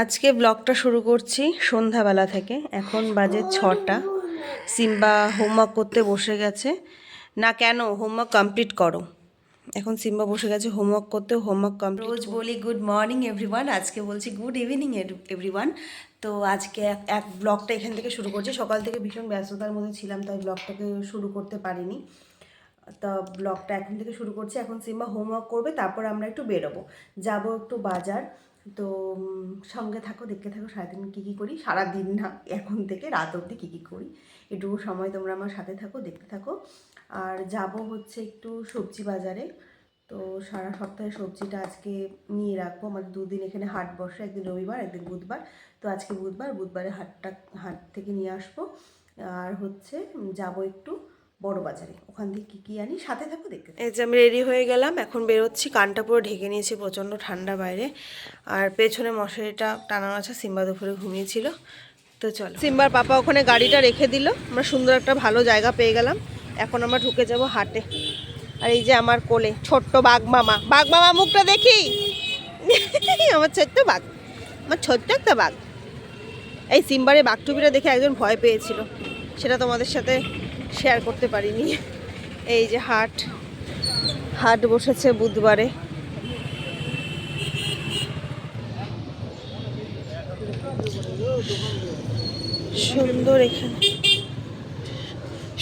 আজকে ব্লগটা শুরু করছি সন্ধ্যাবেলা থেকে। এখন বাজে ছটা। সিম্বা হোমওয়ার্ক করতে বসে গেছে। না কেন হোমওয়ার্ক কমপ্লিট করো। এখন সিম্বা বসে গেছে হোমওয়ার্ক করতে হোমওয়ার্ক কমপ্লিট রোজ বলি গুড মর্নিং এভরিওয়ান আজকে বলছি গুড ইভিনিং এভরিওয়ান তো আজকে এক এক ব্লগটা এখান থেকে শুরু করছি। সকাল থেকে ভীষণ ব্যস্ততার মধ্যে ছিলাম তাই ব্লগটাকে শুরু করতে পারিনি। তা ব্লগটা এখন থেকে শুরু করছি। এখন সিম্বা হোমওয়ার্ক করবে তারপর আমরা একটু বেরোবো। যাব একটু বাজার। তো সঙ্গে থাকো, দেখতে থাকো, সারাদিন কী কী করি? সারাদিন না, এখন থেকে রাত অবধি কী কী করি? এটুকু সময় তোমরা আমার সাথে থাকো, দেখতে থাকো। আর যাব হচ্ছে একটু সবজি বাজারে। তো, সারা সপ্তাহে সবজিটা আজকে নিয়ে রাখব। আমাদের দুদিন এখানে হাট বসে, একদিন রবিবার, একদিন বুধবার। তো, আজকে বুধবার, বুধবারে হাটটা, হাট থেকে নিয়ে আসব। আর হচ্ছে যাব একটু বড় বাজারে। ওখান থেকে কী কী আনি? সাথে থাকো, দেখতে এই যে আমি রেডি হয়ে গেলাম। এখন বেরোচ্ছি কানটা পুরো ঢেকে নিয়েছি প্রচণ্ড ঠান্ডা বাইরে। আর পেছনে মশারিটা টানানো আছে, সিম্বা দুপুরে ঘুমিয়েছিল। তো চলো। সিম্বার পাপা ওখানে গাড়িটা রেখে দিল। আমরা সুন্দর একটা ভালো জায়গা পেয়ে গেলাম। এখন আমরা ঢুকে যাব হাটে। আর এই যে আমার কোলে, ছোট্ট বাঘ মামা। বাঘ মামা, মুখটা দেখি। আমার ছোট্ট বাঘ। আমার ছোট্ট একটা বাঘ। এই সিম্বারে বাঘটুপিটা দেখে একজন ভয় পেয়েছিল। সেটা তোমাদের সাথে শেয়ার করতে পারিনি। এই যে হাট। হাট বসেছে বুধবারে। সুন্দর এখানে।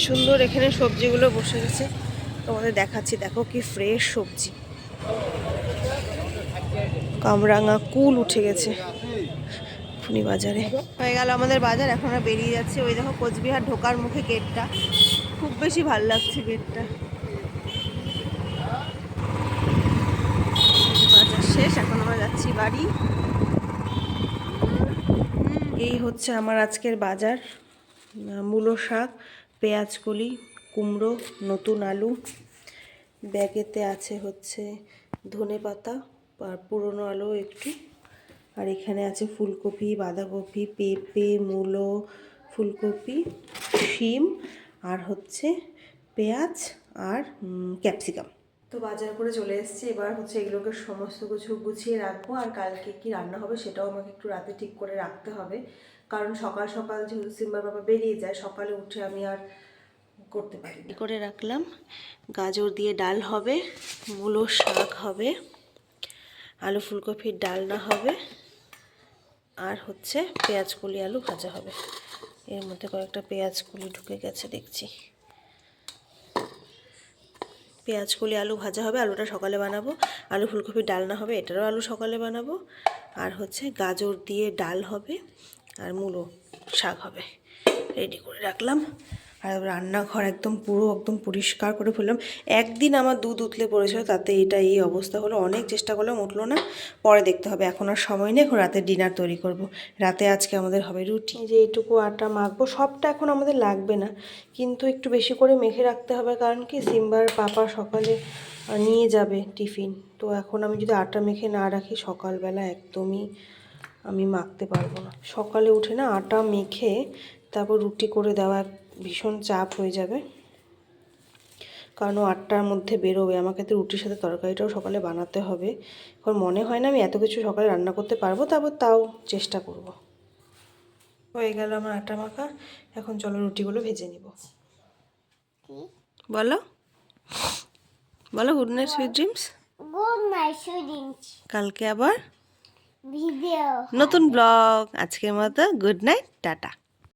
সুন্দর এখানে সবজিগুলো বসে গেছে। তোমাদের দেখাচ্ছি, দেখো কি ফ্রেশ সবজি। কামরাঙা কুল উঠে গেছে। ফুনি বাজারে। হয়ে গেল আমাদের বাজার, এখন বেরিয়ে যাচ্ছে। ওই দেখো কোচবিহার ঢোকার মুখে গেটটা। খুব বেশি ভালো লাগছে গেটটা। বাজার শেষ, এখন আমরা যাচ্ছি বাড়ি। এই হচ্ছে আমার আজকের বাজার। মূলো শাক পেঁয়াজ কলি কুমড়ো, নতুন আলু। ব্যাগেতে আছে হচ্ছে ধনে পাতা আর পুরনো আলু একটু। আর এখানে আছে ফুলকপি, বাঁধাকপি, পেঁপে, মূলো, ফুলকপি, শিম আর হচ্ছে পেঁয়াজ আর ক্যাপসিকাম। তো বাজার করে চলে এসেছি। এবার হচ্ছে এগুলোকে সমস্ত কিছু গুছিয়ে রাখব। আর কালকে কি রান্না হবে সেটাও আমাকে একটু রাতে ঠিক করে রাখতে হবে। কারণ সকাল সকাল যেহেতু সিম্বার বাবা বেরিয়ে যায়, সকালে উঠে আমি আর করতে পারি করে রাখলাম। গাজর দিয়ে ডাল হবে, মূলো শাক হবে, আলু ফুলকপির ডালনা হবে। আর হচ্ছে পেঁয়াজ কুলি আলু ভাজা হবে। এর মধ্যে কয়েকটা পেঁয়াজ কুলি ঢুকে গেছে, দেখছি। পেঁয়াজ কুলি আলু ভাজা হবে, আলুটা সকালে বানাবো। আলু ফুলকপির ডালনা হবে, এটারও আলু সকালে বানাবো। আর হচ্ছে গাজর দিয়ে ডাল হবে, আর মূলো শাক হবে। রেডি করে রাখলাম। আর রান্নাঘর একদম পুরো একদম পরিষ্কার করে ফেললাম। একদিন আমার দুধ উতলে পড়েছিল, তাতে এটা এই অবস্থা হলো। অনেক চেষ্টা করলাম, উঠল না। পরে দেখতে হবে, এখন আর সময় নেই, এখন রাতে ডিনার তৈরি করব। রাতে আজকে আমাদের হবে রুটি। যে এইটুকু আটা মাখবো, সবটা এখন আমাদের লাগবে না। কিন্তু একটু বেশি করে মেখে রাখতে হবে, কারণ কি সিম্বার পাপা সকালে নিয়ে যাবে টিফিন। তো এখন আমি যদি আটা মেখে না রাখি, সকালবেলা একদমই আমি মাখতে পারব না। সকালে উঠে না আটা মেখে তারপর রুটি করে দেওয়া ভীষণ চাপ হয়ে যাবে। কারণ ও আটটার মধ্যে বেরোবে। আমাকে তো রুটির সাথে তরকারিটাও সকালে বানাতে হবে। এখন মনে হয় না আমি এত কিছু সকালে রান্না করতে পারব তারপর তাও চেষ্টা করব। হয়ে গেল আমার আটা মাখা। এখন চলো রুটিগুলো ভেজে নিব। বলো। বলো good night sweet dreams Good night, students. কালকে আবার Video. নতুন ব্লগ আজকের মতো গুড নাইট টাটা।